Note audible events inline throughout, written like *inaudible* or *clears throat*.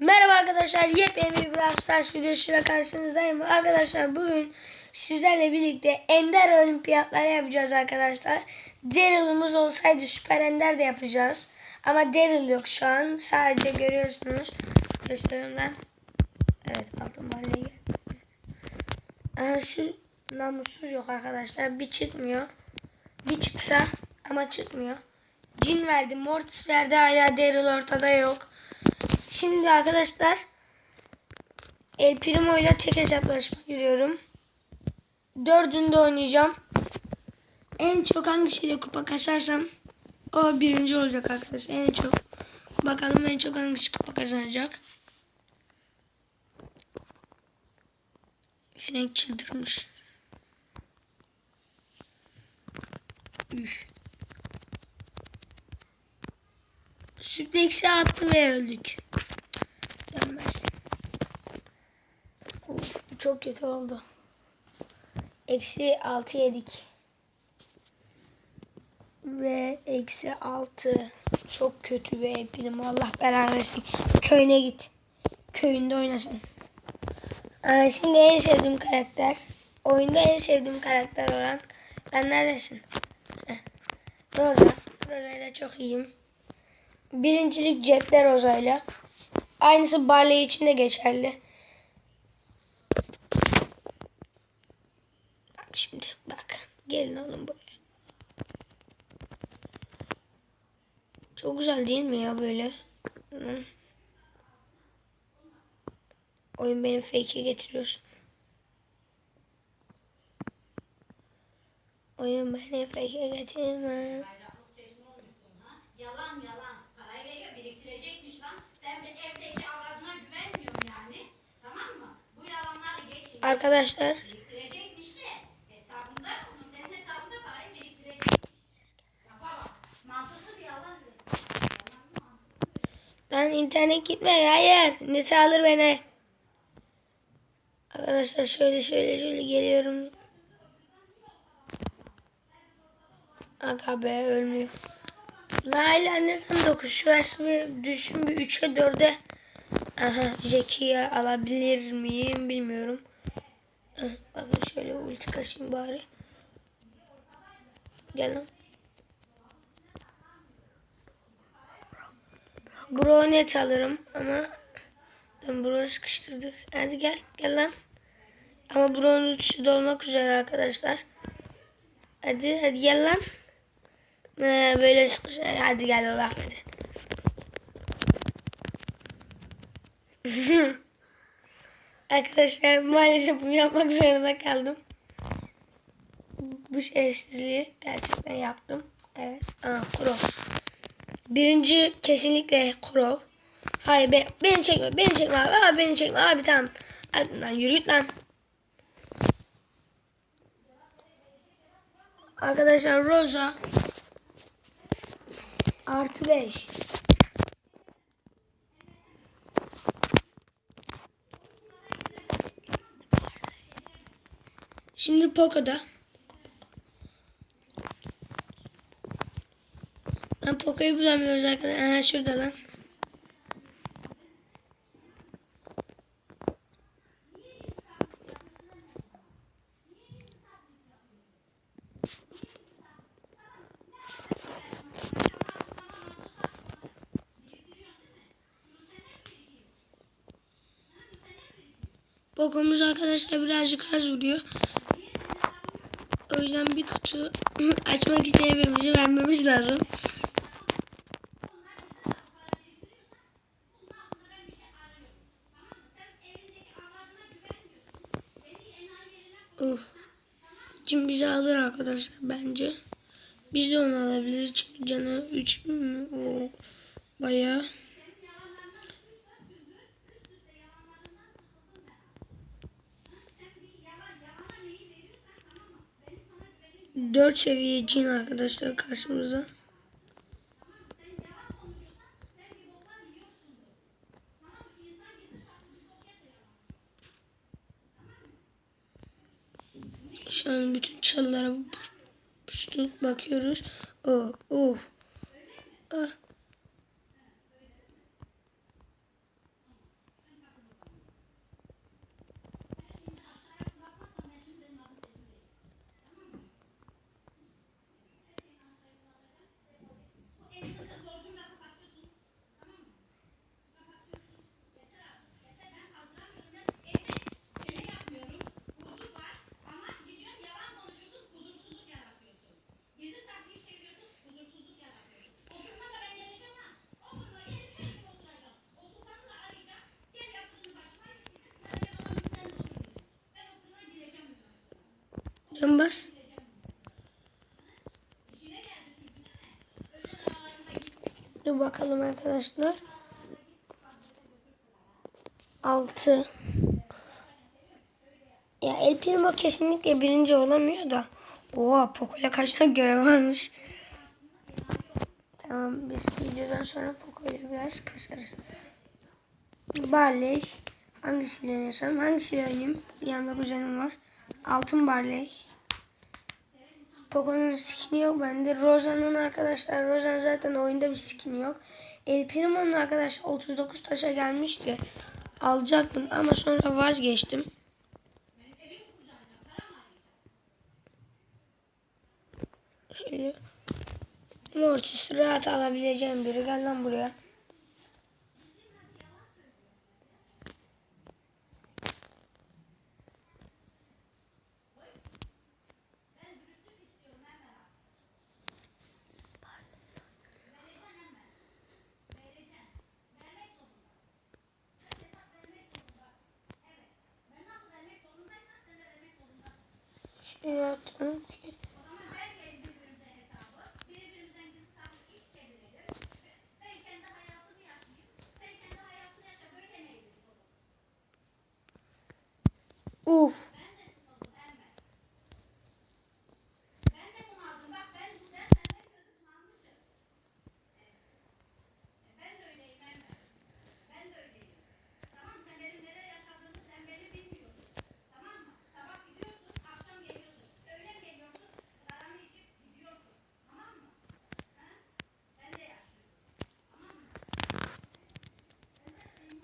Merhaba arkadaşlar, yepyeni bir Brawl Stars videosuyla karşınızdayım. Arkadaşlar bugün sizlerle birlikte Ender Olimpiyatları yapacağız arkadaşlar. Daryl'ımız olsaydı Süper Ender de yapacağız. Ama Daryl yok şu an. Sadece görüyorsunuz. Gösterimden. Evet altın barley geldi. Aa, şu namussuz yok arkadaşlar. Bir çıkmıyor. Bir çıksa ama çıkmıyor. Cin verdi, Mortis verdi hala Daryl ortada yok. Şimdi arkadaşlar El Primo ile tek hesaplaşma giriyorum. Dördünde oynayacağım. En çok hangisiyle kupa kasarsam o birinci olacak arkadaşlar. En çok. Bakalım en çok hangisi kupa kazanacak. Frank çıldırmış. Üf. Süpleksi attı ve öldük. Dönmez. Of, bu çok kötü oldu. Eksi 6 yedik. Ve eksi 6. Çok kötü bir prim. Allah belanı versin. Köyüne git. Köyünde oynasın. Aa, şimdi en sevdiğim karakter. Oyunda en sevdiğim karakter olan. Ben neredesin? Rosa. Rosa ile çok iyiyim. Birincilik cepte Roza'yla. Aynısı Barley için de geçerli. Bak şimdi bak. Gelin oğlum buraya. Çok güzel değil mi ya böyle? Hı. Oyun benim fake'e getiriyorsun. Oyun beni fake'e getirme. Yalan yalan. Parayla biriktirecekmiş lan. Sen de evdeki avradına güvenmiyorsun yani. Tamam mı? Bu yalanları geçin. Arkadaşlar Biriktirecekmiş de hesabında onun senin hesabında parayı biriktirecekmiş. Lafa bak. Mantıklı bir yalan. Lan internet gitme hayır. Ne sağlar beni. Arkadaşlar şöyle şöyle şöyle geliyorum. Aga be ölmüyor. La ile neden dokuz? Şurası bir düşün bir 3'e 4'e. Aha Jackie'yi alabilir miyim bilmiyorum. Bakın şöyle ulti kasayım bari. Gel. Bro net alırım ama ben bro sıkıştırdık. Hadi gel gel lan. Ama bro'nun üçü dolmak üzere arkadaşlar. Hadi hadi gel lan. Ee, böyle sıkış. Hadi gel oğlum hadi. *laughs* arkadaşlar maalesef bunu yapmak zorunda kaldım. Bu şerefsizliği gerçekten yaptım. Evet. Aa, kuro. Birinci kesinlikle Crow. Hayır be, beni çekme beni çekme abi. abi beni çekme abi tamam. Abi, lan yürü git lan. Arkadaşlar Rosa artı 5. Şimdi Poco'da. Lan Poco'yu bulamıyoruz arkadaşlar. Ha, şurada lan. Poco'muz arkadaşlar birazcık az vuruyor. O yüzden bir kutu *clears throat* açmak için evimizi vermemiz lazım. Oh. Cim bizi alır arkadaşlar bence. Biz de onu alabiliriz. Çünkü canı 3 mü? O bayağı. Dört seviye cin arkadaşlar karşımızda. Şu an bütün çalılara pustuk bakıyoruz. Oh, oh. Ah. Can. Dur bakalım arkadaşlar. 6 Ya El Primo kesinlikle birinci olamıyor da. Oha Poco'ya kaç tane görev varmış. Tamam biz videodan sonra Poco'yla biraz kasarız. Barley. Hangisiyle oynasam? Hangisiyle oynayayım? Yanda kuzenim var. Altın Barley. Poco'nun skin'i yok bende. Rosa'nın arkadaşlar. Rosa'nın zaten oyunda bir skin'i yok. El Primo'nun arkadaşlar 39 taşa gelmişti. Alacaktım ama sonra vazgeçtim. Şöyle. Mortis rahat alabileceğim biri. Gel lan buraya. Atalım ki.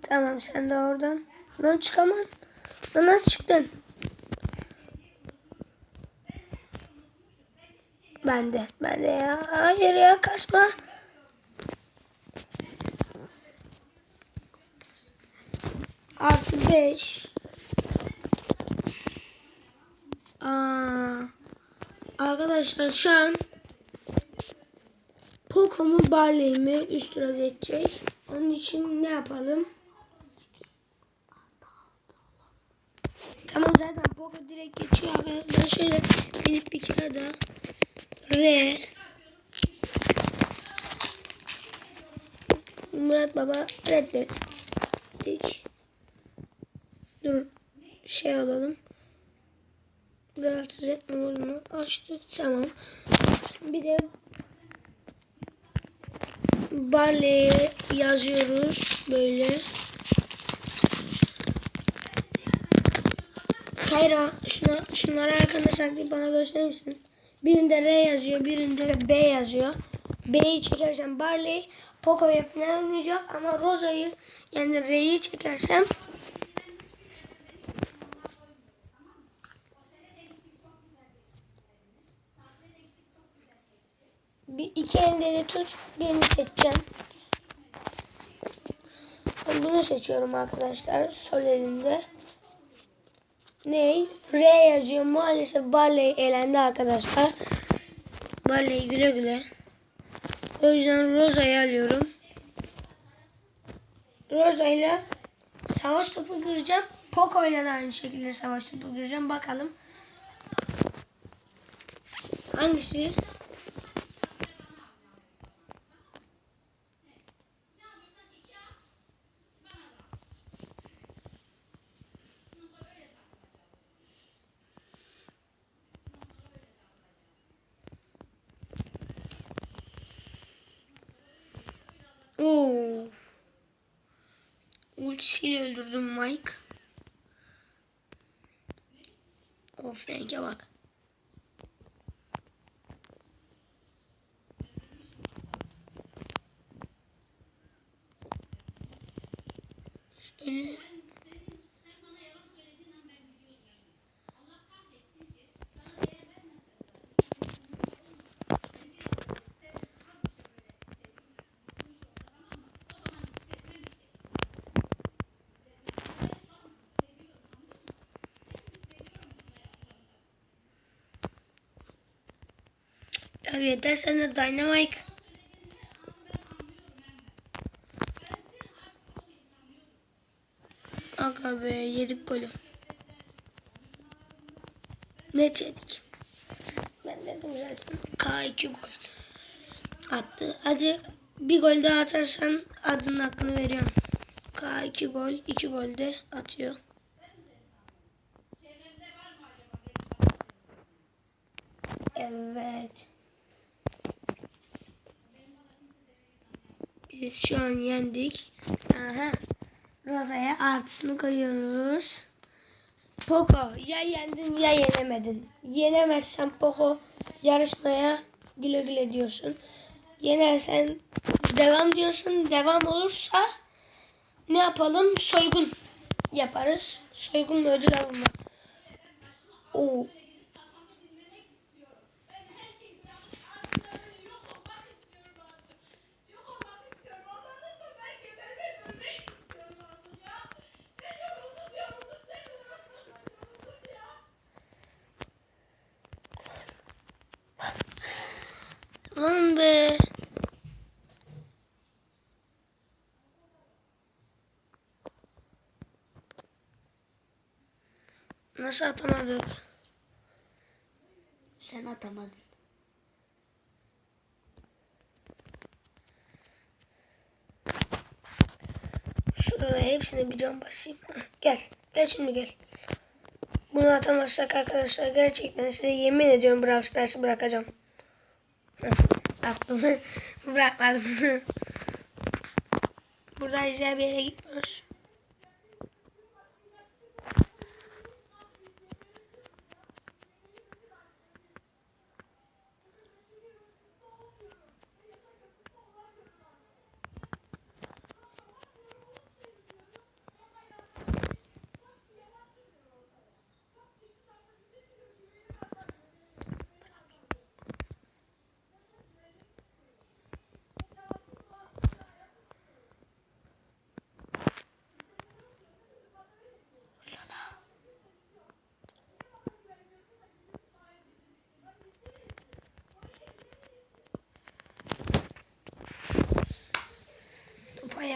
Tamam sen de oradan. Lan çıkamam. Lan nasıl çıktın? Ben de. Ben de ya. Hayır ya kasma. Artı beş. Arkadaşlar şu an Poco mu Barley mi üst geçecek. Onun için ne yapalım? Tamam zaten Poco direkt geçiyor. Ben şöyle Filip bir kere daha R Murat Baba reddet. Dik. Dur şey alalım. Rahatsız etme bunu açtık tamam. Bir de Barley'e yazıyoruz böyle. Kayra şuna, şunları arkanda saklayıp bana gösterir misin? Birinde R yazıyor, birinde B yazıyor. B'yi çekersem Barley, Poco'ya falan oynayacak ama Rosa'yı yani R'yi çekersem bir iki elde de tut birini seçeceğim. Ben bunu seçiyorum arkadaşlar sol elinde. Ney? R yazıyor. Maalesef Barley elendi arkadaşlar. Barley güle güle. O yüzden Rosa'yı alıyorum. Rosa ile savaş topu gireceğim. Poco ile de aynı şekilde savaş topu gireceğim. Bakalım. Hangisi? Oo. Ultisiyle öldürdüm Mike. Of renge bak. Şöyle. Ya yeter sen de Dynamite. Aga be yedik golü. Net yedik. Attım zaten. K2 gol. Attı. Hadi bir gol daha atarsan adının hakkını veriyorum. K2 gol. 2 gol de atıyor. Evet. Biz şu an yendik. Aha. Roza'ya artısını koyuyoruz. Poco ya yendin ya yenemedin. Yenemezsen Poco yarışmaya güle güle diyorsun. Yenersen devam diyorsun. Devam olursa ne yapalım? Soygun yaparız. Soygun ödül alma. Oo. Lan be. Nasıl atamadık? Sen atamadın. Şuraya hepsine bir can basayım. Gel. Gel şimdi gel. Bunu atamazsak arkadaşlar gerçekten size yemin ediyorum Brawl Stars'ı bırakacağım. Bırakmadım. *laughs* *laughs* Buradan güzel bir yere gitmiyoruz.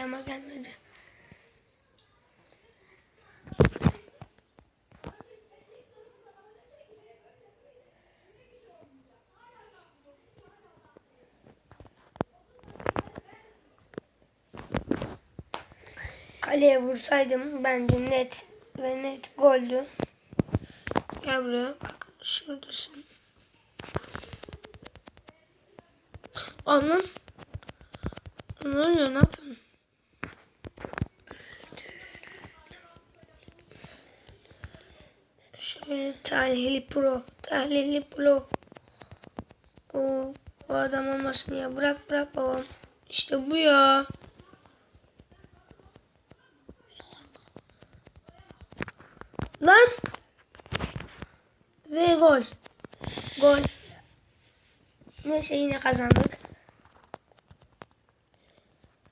Ayağıma gelmedi. Kaleye vursaydım bence net ve net goldü. Gel buraya bak şuradasın. Anladın? Ne oluyor? Ne yapıyorsun? Tahlili pro. Tahlili pro. O, o adam olmasın ya. Bırak bırak babam. İşte bu ya. Lan. Ve gol. Gol. Neyse yine kazandık.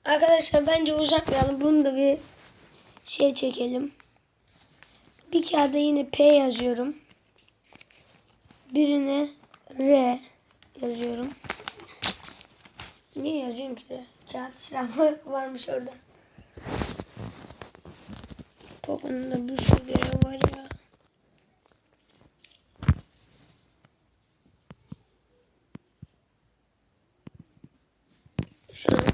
Arkadaşlar bence uzatmayalım. Bunu da bir şey çekelim. Bir kağıda yine P yazıyorum. Birine R yazıyorum. Niye yazıyorum ki? R? Kağıt israfı varmış orada. Poco'nun da bir sürü görevi var ya. Şu an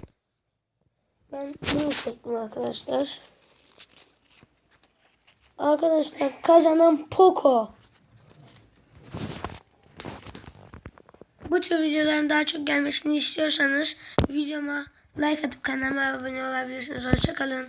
ben bunu çektim arkadaşlar. Arkadaşlar kazanan Poco. Bu tür videoların daha çok gelmesini istiyorsanız videoma like atıp kanalıma abone olabilirsiniz. Hoşçakalın.